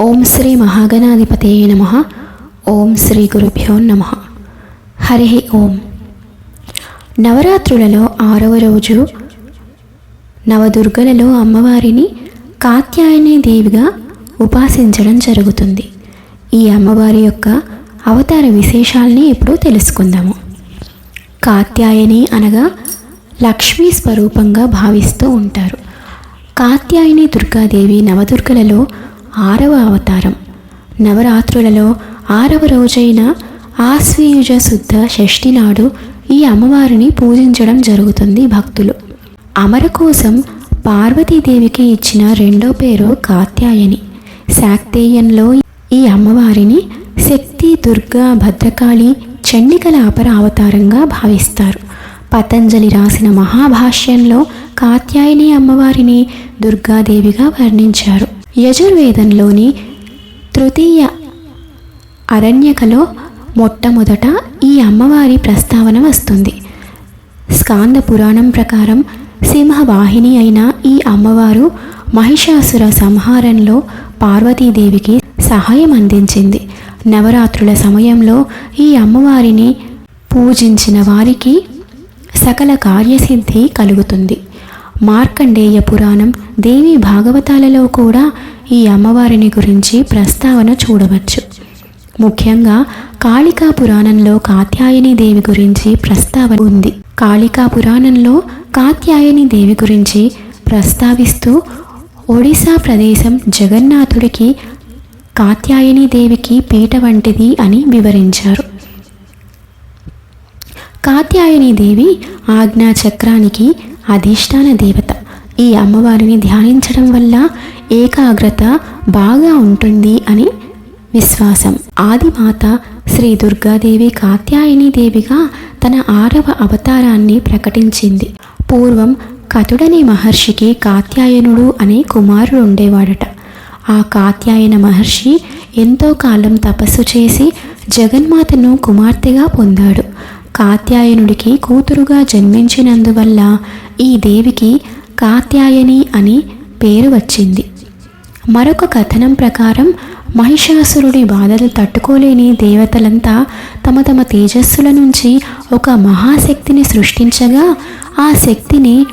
ఓం శ్రీ మహాగణాధిపతే నమ. ఓం శ్రీ గురుభ్యో నమ. హరి ఓం. నవరాత్రులలో ఆరవ రోజు నవదుర్గలలో అమ్మవారిని కాత్యాయని దేవిగా ఉపాసించడం జరుగుతుంది. ఈ అమ్మవారి యొక్క అవతార విశేషాలని ఇప్పుడు తెలుసుకుందాము. కాత్యాయని అనగా లక్ష్మీ స్వరూపంగా భావిస్తూ ఉంటారు. కాత్యాయని దుర్గాదేవి నవదుర్గలలో ఆరవ అవతారం. నవరాత్రులలో ఆరవ రోజైన ఆశ్వీయుజ శుద్ధ షష్ఠి నాడు ఈ అమ్మవారిని పూజించడం జరుగుతుంది భక్తులు. అమర కోసం పార్వతీదేవికి ఇచ్చిన రెండో పేరు కాత్యాయని. శాక్తేయంలో ఈ అమ్మవారిని శక్తి దుర్గా భద్రకాళి చండికల అపర అవతారంగా భావిస్తారు. పతంజలి రాసిన మహాభాష్యంలో కాత్యాయని అమ్మవారిని దుర్గాదేవిగా వర్ణించారు. యజుర్వేదంలోని తృతీయ అరణ్యకలో మొట్టమొదట ఈ అమ్మవారి ప్రస్తావన వస్తుంది. స్కాంద పురాణం ప్రకారం సింహవాహిని అయిన ఈ అమ్మవారు మహిషాసుర సంహారంలో పార్వతీదేవికి సహాయం అందించింది. నవరాత్రుల సమయంలో ఈ అమ్మవారిని పూజించిన వారికి సకల కార్యసిద్ధి కలుగుతుంది. మార్కండేయ పురాణం దేవి భాగవతాలలో కూడా ఈ అమ్మవారిని గురించి ప్రస్తావన చూడవచ్చు. ముఖ్యంగా కాళికా పురాణంలో కాత్యాయని దేవి గురించి ప్రస్తావన ఉంది. కాళికా పురాణంలో కాత్యాయని దేవి గురించి ప్రస్తావిస్తూ ఒడిశా ప్రదేశం జగన్నాథుడికి కాత్యాయని దేవికి పీట వంటిది అని వివరించారు. కాత్యాయని దేవి ఆజ్ఞా చక్రానికి అధిష్టాన దేవత. ఈ అమ్మవారిని ధ్యానించడం వల్ల ఏకాగ్రత బాగా ఉంటుంది అని విశ్వాసం. ఆదిమాత శ్రీ దుర్గాదేవి కాత్యాయని దేవిగా తన ఆరవ అవతారాన్ని ప్రకటించింది. పూర్వం కతుడని మహర్షికి కాత్యాయనుడు అనే కుమారుడు ఉండేవాడట. ఆ కాత్యాయన మహర్షి ఎంతో కాలం తపస్సు చేసి జగన్మాతను కుమార్తెగా పొందాడు. కాత్యాయనుడికి కూతురుగా జన్మించినందువల్ల ఈ దేవికి కాత్యాయని అని పేరు వచ్చింది. మరొక కథనం ప్రకారం మహిషాసురుడి బాధలు తట్టుకోలేని దేవతలంతా తమ తమ తేజస్సుల నుంచి ఒక మహాశక్తిని సృష్టించగా ఆ శక్తిని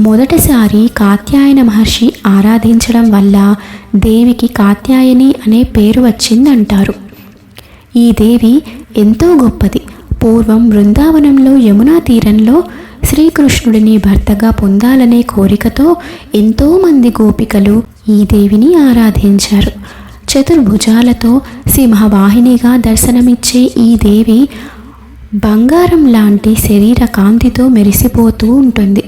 మొదటిసారి కాత్యాయన మహర్షి ఆరాధించడం వల్ల దేవికి కాత్యాయని అనే పేరు వచ్చిందంటారు. ఈ దేవి ఎంతో గొప్పది. పూర్వం బృందావనంలో యమునా తీరంలో శ్రీకృష్ణుడిని భర్తగా పొందాలనే కోరికతో ఎంతోమంది గోపికలు ఈ దేవిని ఆరాధించారు. చతుర్భుజాలతో సింహవాహినిగా దర్శనమిచ్చే ఈ దేవి బంగారం లాంటి శరీర కాంతితో మెరిసిపోతూ ఉంటుంది.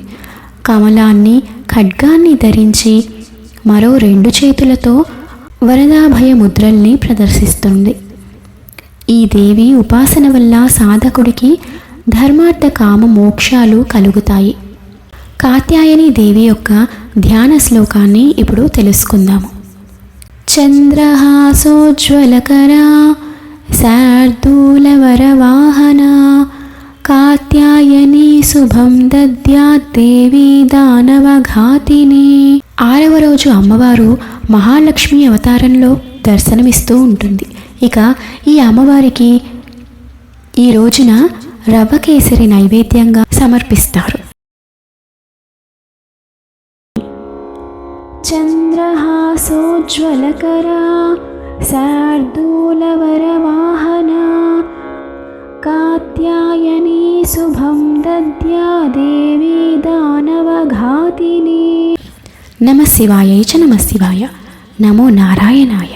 కమలాన్ని ఖడ్గాన్ని ధరించి మరో రెండు చేతులతో వరదాభయ ముద్రల్ని ప్రదర్శిస్తుంది. ఈ దేవి ఉపాసన వల్ల సాధకుడికి ధర్మార్థ కామ మోక్షాలు కలుగుతాయి. కాత్యాయని దేవి యొక్క ధ్యాన శ్లోకాన్ని ఇప్పుడు తెలుసుకుందాము చంద్రహాసోజ్వలకరా శార్దూలవరవాహన కాత్యాయని శుభం దద్యాదేవి దానవఘాతిని. ఆరవ రోజు అమ్మవారు మహాలక్ష్మి అవతారంలో దర్శనమిస్తూ ఉంటుంది. ఇక ఈ అమ్మవారికి ఈ రోజున రవ్వ కేసరి నైవేద్యంగా సమర్పిస్తారు. చంద్రహాసోజ్వలకరా శార్దూలవరవాహన కాత్యాయని శుభం దద్యా దేవి దానవఘాతిని. నమ శివాయ చ నమ శివాయ నమో నారాయణాయ.